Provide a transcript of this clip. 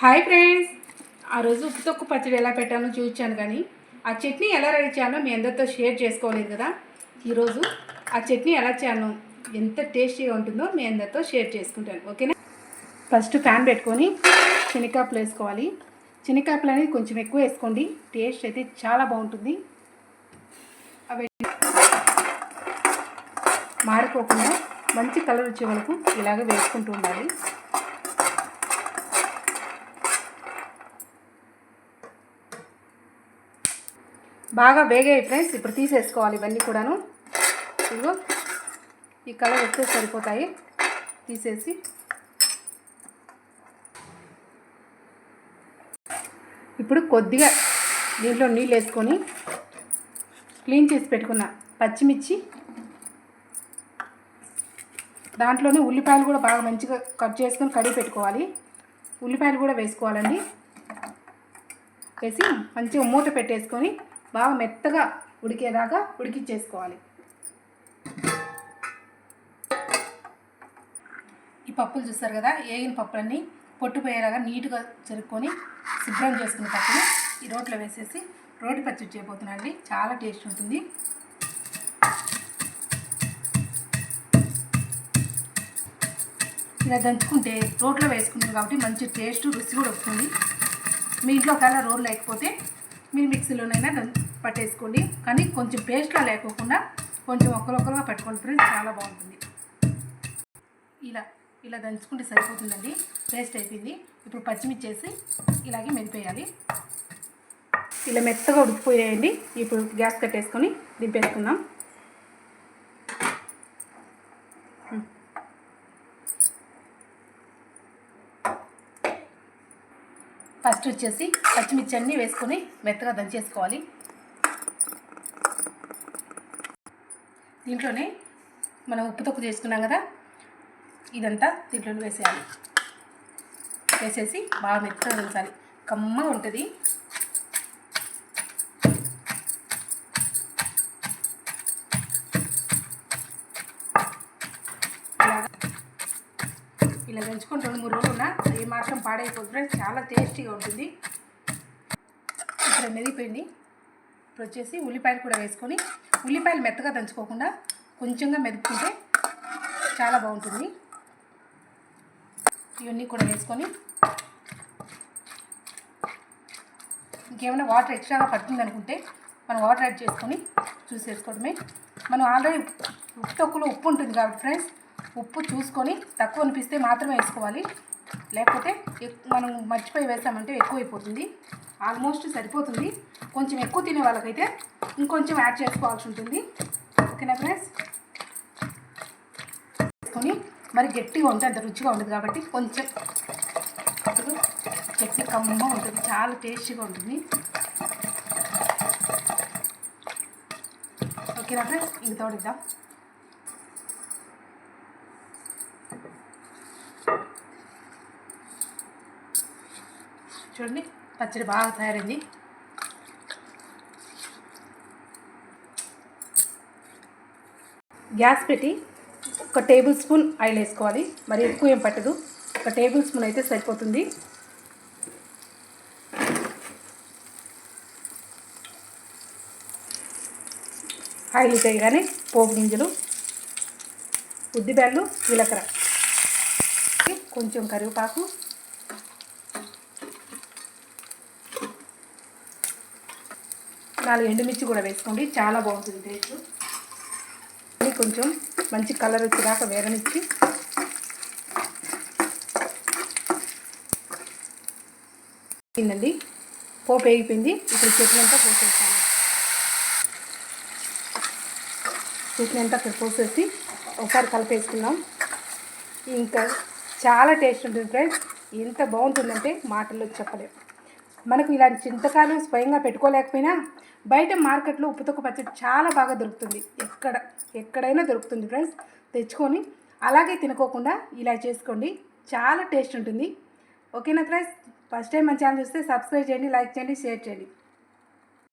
Hi friends. ఆ రోజు ఉప్పు తొక్కు పచ్చడి ఎలా పెట్టానో చూపించాను కానీ ఆ చట్నీ ఎలా రెడీ చేయాలో మీ అందరితో షేర్ చేసుకోలేదు కదా. ఈరోజు ఆ చట్నీ ఎలా చేయాలో ఎంత టేస్టీగా ఉంటుందో మీ అందరితో షేర్ చేసుకుంటాను. ఓకేనా? ఫస్ట్ ఫ్యాన్ పెట్టుకొని శనగకాయలు వేసుకోవాలి. శనగకాయలు అనేది కొంచెం ఎక్కువ వేసుకోండి. టేస్ట్ అయితే చాలా బాగుంటుంది. అవి మారిపోకుండా మంచి కలర్ వచ్చే వరకు ఇలాగ వేసుకుంటూ ఉండాలి. బాగా వేగాయి ఫ్రెండ్స్. ఇప్పుడు తీసేసుకోవాలి ఇవన్నీ కూడాను. ఇదిగో ఈ కలర్ వస్తే సరిపోతాయి. తీసేసి. ఇప్పుడు కొద్దిగా దీంట్లో నీళ్ళు వేసుకొని క్లీన్ చేసి పెట్టుకున్న పచ్చిమిర్చి. దాంట్లోనే ఉల్లిపాయలు కూడా బాగా మంచిగా కట్ చేసుకొని కడిగి పెట్టుకోవాలి. ఉల్లిపాయలు కూడా వేసుకోవాలండి. వేసి మంచిగా మూత పెట్టేసుకొని బాగా మెత్తగా ఉడికేదాకా ఉడికిచ్చేసుకోవాలి. ఈ పప్పులు చూస్తారు కదా ఏగిన పప్పులన్నీ పొట్టు పోయేలాగా నీట్గా చెరుక్కొని శుభ్రం చేసుకున్న పప్పులు ఈ రోట్లో వేసేసి రోటి పచ్చడి చేయబోతున్నాండి చాలా టేస్ట్ ఉంటుంది. ఇలా దంచుకుంటే రోట్లో వేసుకున్నాం కాబట్టి మంచి టేస్ట్ రుచి కూడా వస్తుంది. మీ ఇంట్లో ఒకవేళ రోల్ లేకపోతే మీరు మిక్సీలోనైనా దం- పట్టేసుకోండి. కానీ కొంచెం పేస్ట్లా లేకోకుండా కొంచెం ఒక్కరొక్కరుగా పట్టుకోండి ఫ్రెండ్స్. చాలా బాగుంటుంది. ఇలా ఇలా దంచుకుంటే సరిపోతుందండి. పేస్ట్ అయిపోయింది. ఇప్పుడు పచ్చిమిర్చి వేసి ఇలాగే మెదిపేయాలి. ఇలా మెత్తగా ఉడికిపోయాయండి. ఇప్పుడు గ్యాస్ కట్టేసుకొని దింపేసుకుందాం. ఫస్ట్ వచ్చేసి పచ్చిమిర్చి అన్నీ వేసుకొని మెత్తగా దంచేసుకోవాలి. దీంట్లోనే మనం ఉప్పు తొక్కు చేసుకున్నాం కదా ఇదంతా దీంట్లో వేసేయాలి. వేసేసి బాగా మెత్తగా దంచాలి. కమ్మగా ఉంటుంది. ఇలా దంచుకొని రెండు మూడు రోజులు ఉన్నా ఏ మాత్రం పాడైపోతుంది ఫ్రెండ్స్. చాలా టేస్టీగా ఉంటుంది. ఇక్కడ మెదిగిపోయింది ఇప్పుడు వచ్చేసి ఉల్లిపాయలు కూడా వేసుకొని ఉల్లిపాయలు మెత్తగా దంచుకోకుండా కొంచెంగా మెదుపుకుంటే చాలా బాగుంటుంది. ఇవన్నీ కూడా వేసుకొని ఇంకేమైనా వాటర్ ఎక్స్ట్రాగా పడుతుంది అనుకుంటే మనం వాటర్ యాడ్ చేసుకొని చూసేసుకోవడమే. మనం ఆల్రెడీ ఉప్పు తక్కువలో ఉప్పు ఉంటుంది కాబట్టి ఫ్రెండ్స్ ఉప్పు చూసుకొని తక్కువ అనిపిస్తే మాత్రమే వేసుకోవాలి. లేకపోతే ఎక్- మనం మర్చిపోయి వేసామంటే ఎక్కువైపోతుంది. ఆల్మోస్ట్ సరిపోతుంది. కొంచెం ఎక్కువ తినే వాళ్ళకైతే ఇంకొంచెం యాడ్ చేసుకోవాల్సి ఉంటుంది. ఓకేనా ఫ్రెండ్స్? వేసుకొని మరి గట్టిగా ఉంటే అంత రుచిగా ఉంటుంది కాబట్టి కొంచెం అప్పుడు చట్నీ కమ్మ ఉంటుంది. చాలా టేస్టీగా ఉంటుంది. ఓకేనా ఫ్రెండ్స్? ఇంక తోడిద్దాం. చూడండి పచ్చడి బాగా తయారైంది. గ్యాస్ పెట్టి ఒక టేబుల్ స్పూన్ ఆయిల్ వేసుకోవాలి. మరి ఎక్కువ ఏం పట్టదు. ఒక టేబుల్ స్పూన్ అయితే సరిపోతుంది. ఆయిల్ తెగగానే పోపు గింజలు ఉద్దిబ్యాళ్ళు జీలకర్ర. కొంచెం కరివేపాకు నాలుగు ఎండుమిర్చి కూడా వేసుకోండి. చాలా బాగుంటుంది టేస్ట్. ఇది కొంచెం మంచి కలర్ వచ్చేదాకా వేరనిచ్చి అయిందండి పోపు వేగిపోయింది. ఇప్పుడు చెట్లంతా పోసేస్తాను. చెట్లంతా అంతా ఇక్కడ పోసేసి ఒకసారి కలిపేసుకున్నాం ఇంకా చాలా టేస్ట్ ఉంటుంది ఫ్రెండ్స్. ఎంత బాగుంటుందంటే మాటల్లో చెప్పలేము మనకు ఇలాంటి చింతకాయలు స్వయంగా పెట్టుకోలేకపోయినా బయట మార్కెట్లో ఉప్పుతొక్క పచ్చడి చాలా బాగా దొరుకుతుంది. ఎక్కడ ఎక్కడైనా దొరుకుతుంది ఫ్రెండ్స్. తెచ్చుకొని అలాగే తినుకోకుండా ఇలా చేసుకోండి. చాలా టేస్ట్ ఉంటుంది. ఓకేనా ఫ్రెండ్స్? ఫస్ట్ టైం మన ఛానల్ చూస్తే సబ్స్క్రైబ్ చేయండి లైక్ చేయండి షేర్ చేయండి.